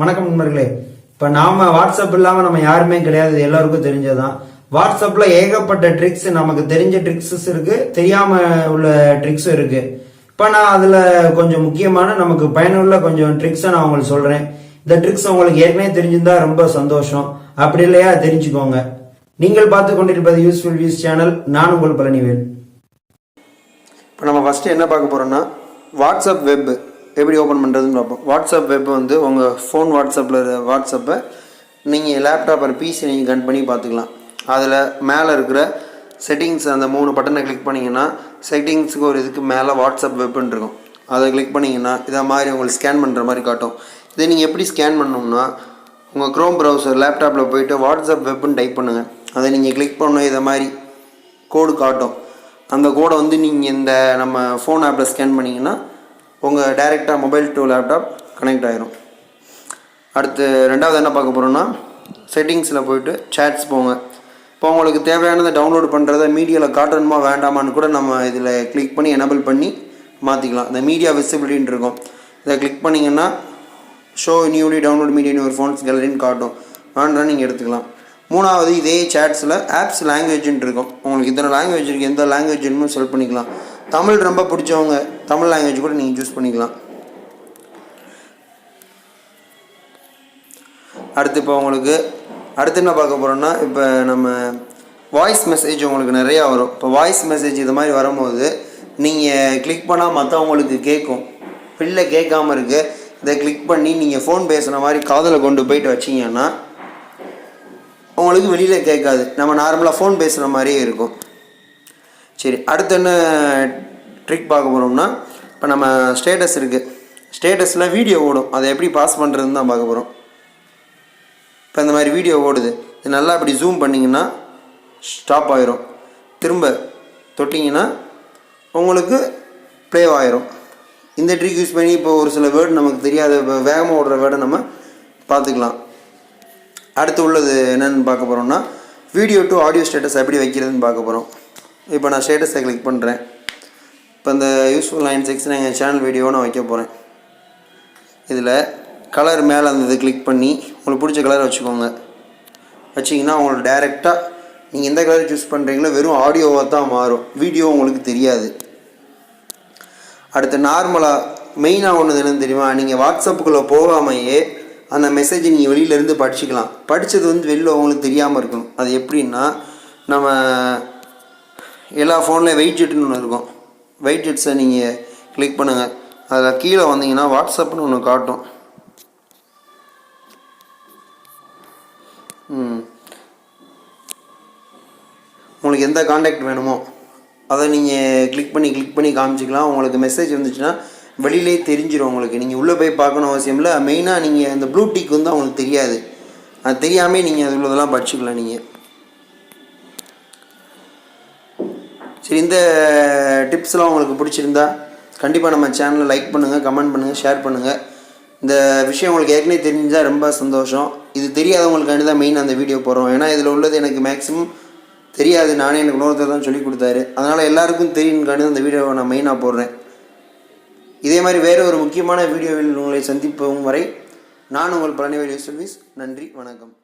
வணக்கம் நண்பர்களே. இப்போ நாம வாட்ஸ்அப் இல்லாமல் நம்ம யாருமே கிடையாது. எல்லாருக்கும் தெரிஞ்சதுதான். வாட்ஸ்அப்பில் ஏகப்பட்ட ட்ரிக்ஸ் நமக்கு தெரிஞ்ச ட்ரிக்ஸஸ் இருக்கு. தெரியாம உள்ள ட்ரிக்ஸும் இருக்கு. இப்போ நான் அதில் கொஞ்சம் முக்கியமான நமக்கு பயனுள்ள கொஞ்சம் ட்ரிக்ஸை நான் உங்களுக்கு சொல்கிறேன் இந்த ட்ரிக்ஸ் உங்களுக்கு ஏற்கனவே தெரிஞ்சிருந்தா ரொம்ப சந்தோஷம். அப்படி இல்லையா? தெரிஞ்சுக்கோங்க. நீங்கள் பார்த்து கொண்டிருப்பது யூஸ்ஃபுல் வியூஸ் சேனல் நான் உங்கள் பழனிவேல். இப்போ நம்ம ஃபஸ்ட்டு என்ன பார்க்க போகிறோம்னா வாட்ஸ்அப் வெப் எப்படி ஓப்பன் பண்ணுறதுன்னு பார்ப்போம். வாட்ஸ்அப் வெப் வந்து உங்கள் ஃபோன் வாட்ஸ்அப்பில் வாட்ஸ்அப்பை நீங்கள் லேப்டாப் ஒரு பிசி நீங்கள் கன் பண்ணி பார்த்துக்கலாம். அதில் மேலே இருக்கிற செட்டிங்ஸ் அந்த மூணு பட்டனை கிளிக் பண்ணிங்கன்னா செட்டிங்ஸுக்கு ஒரு இதுக்கு மேலே வாட்ஸ்அப் வெப்னு இருக்கும். அதை கிளிக் பண்ணிங்கன்னா இதை மாதிரி உங்களுக்கு ஸ்கேன் பண்ணுற மாதிரி காட்டும். இதை நீங்கள் எப்படி ஸ்கேன் பண்ணணும்னா உங்கள் க்ரோம் ப்ரௌசர் லேப்டாப்பில் போயிட்டு வாட்ஸ்அப் வெப்னு டைப் பண்ணுங்கள் அதை நீங்கள் கிளிக் பண்ண இதை மாதிரி கோடு காட்டும். அந்த கோடை வந்து நீங்கள் இந்த நம்ம ஃபோன் ஆப்பில் ஸ்கேன் பண்ணிங்கன்னா உங்கள் டைரெக்டாக மொபைல் டு லேப்டாப் கனெக்ட் ஆகிரும் அடுத்து ரெண்டாவது என்ன பார்க்க போகிறோன்னா செட்டிங்ஸில் போயிட்டு சேட்ஸ் போங்க. இப்போ உங்களுக்கு தேவையானதை டவுன்லோட் பண்ணுறத மீடியாவில் காட்டணுமா வேண்டாமான்னு கூட நம்ம இதில் கிளிக் பண்ணி எனபிள் பண்ணி மாற்றிக்கலாம் இந்த மீடியா விசிபிலிட்டின்னு இருக்கும். இதை கிளிக் பண்ணிங்கன்னா ஷோ நியூலி டவுன்லோட் மீடியா ஒரு ஃபோன்ஸ் கேலரின்னு காட்டும். வேண்டாம் நீங்கள் எடுத்துக்கலாம். மூணாவது இதே சேட்ஸில் ஆப்ஸ் லாங்குவேஜ்னு இருக்கும். உங்களுக்கு இத்தனை லாங்குவேஜ் இருக்குது எந்த லாங்குவேஜ் வேணுமோ செலக்ட் பண்ணிக்கலாம். தமிழ் ரொம்ப பிடிச்சவங்க தமிழ் லாங்குவேஜ் கூட நீங்கள் சூஸ் பண்ணிக்கலாம். அடுத்து இப்போ உங்களுக்கு அடுத்து என்ன பார்க்க போகிறோம்னா இப்போ நம்ம வாய்ஸ் மெசேஜ் உங்களுக்கு நிறையா வரும். இப்போ வாய்ஸ் மெசேஜ் இது மாதிரி வரும்போது நீங்கள் கிளிக் பண்ணால் மற்றவங்களுக்கு கேட்கும். பிள்ளை கேட்காம இருக்குது இதை கிளிக் பண்ணி நீங்கள் ஃபோன் பேசுகிற மாதிரி காதில் கொண்டு போயிட்டு வச்சிங்கன்னா உங்களுக்கு வெளியில் கேட்காது. நம்ம நார்மலாக ஃபோன் பேசுகிற மாதிரியே இருக்கும். சரி அடுத்து என்ன ட்ரிக் பார்க்க போகிறோம்னா இப்போ நம்ம ஸ்டேட்டஸ் இருக்குது ஸ்டேட்டஸில் வீடியோ ஓடும். அதை எப்படி பாஸ் பண்ணுறதுன்னு தான் பார்க்க போகிறோம் இப்போ இந்த மாதிரி வீடியோ ஓடுது. இது நல்லா இப்படி ஜூம் பண்ணிங்கன்னா ஸ்டாப் ஆயிரும். திரும்ப தொட்டிங்கன்னா உங்களுக்கு ப்ளே ஆயிரும். இந்த ட்ரிக் யூஸ் பண்ணி இப்போ ஒரு சில வேர்டு நமக்கு தெரியாத இப்போ வேகமாக ஓடுற வேர்டை நம்ம பார்த்துக்கலாம். அடுத்து உள்ளது என்னென்னு பார்க்க போகிறோம்னா வீடியோ டு ஆடியோ ஸ்டேட்டஸ் எப்படி வைக்கிறதுன்னு பார்க்க போகிறோம் இப்போ நான் ஸ்டேட்டஸை கிளிக் பண்ணுறேன் இப்போ இந்த யூஸ்ஃபுல் நைன் சிக்ஸ் எங்கள் சேனல் வீடியோ நான் வைக்க போகிறேன் இதில் கலர் மேலே அந்த இதை கிளிக் பண்ணி உங்களுக்கு பிடிச்ச கலரை வச்சுக்கோங்க. வச்சிங்கன்னா உங்களுக்கு டைரெக்டாக நீங்கள் எந்த கலர் சூஸ் பண்ணுறீங்களோ வெறும் ஆடியோவாக தான் மாறும். வீடியோ உங்களுக்கு தெரியாது. அடுத்து நார்மலாக மெயினாக ஒன்று என்னன்னு தெரியுமா? நீங்கள் வாட்ஸ்அப்புக்குள்ளே போகாமையே அந்த மெசேஜை நீங்கள் வெளியிலேருந்து படிச்சுக்கலாம். படித்தது வந்து வெளில உங்களுக்கு தெரியாமல் இருக்கணும். அது எப்படின்னா நம்ம எல்லா ஃபோன்லேயும் வெயிட் ஜெட்னு ஒன்று இருக்கும். வெயிட் ஜெட்ஸை நீங்கள் கிளிக் பண்ணுங்கள் அதில் கீழே வந்தீங்கன்னா வாட்ஸ்அப்னு ஒன்று காட்டும். ம். உங்களுக்கு எந்த காண்டாக்ட் வேணுமோ அதை நீங்கள் கிளிக் பண்ணி கிளிக் பண்ணி காமிச்சிக்கலாம். உங்களுக்கு மெசேஜ் வந்துச்சுன்னா வெளியிலே தெரிஞ்சிடும் உங்களுக்கு. நீங்கள் உள்ளே போய் பார்க்கணும் அவசியம் இல்லை. மெயினாக நீங்கள் அந்த ப்ளூ டிக் வந்து அவங்களுக்கு தெரியாது. அது தெரியாமல் நீங்கள் அது உள்ளதெல்லாம் படிச்சுக்கலாம் நீங்கள் சரி இந்த டிப்ஸ்லாம் உங்களுக்கு பிடிச்சிருந்தா கண்டிப்பாக நம்ம சேனலை லைக் பண்ணுங்கள் கமெண்ட் பண்ணுங்கள் ஷேர் பண்ணுங்கள் இந்த விஷயம் உங்களுக்கு ஏற்கனவே தெரிஞ்சால் ரொம்ப சந்தோஷம். இது தெரியாதவங்களுக்காண்டி தான் மெயின் அந்த வீடியோ போடுறோம். ஏன்னா இதில் உள்ளது எனக்கு மேக்ஸிமம் தெரியாது. நானே எனக்கு இன்னொருத்தர் தான் சொல்லி கொடுத்தாரு. அதனால் எல்லாருக்கும் தெரியும்காண்டி அந்த வீடியோவை நான் மெயினாக போடுறேன். இதே மாதிரி வேறு ஒரு முக்கியமான வீடியோவில் உங்களை சந்திப்பவும் வரை நான் உங்கள் பழனிவேல் யூசல்விஸ் நன்றி வணக்கம்.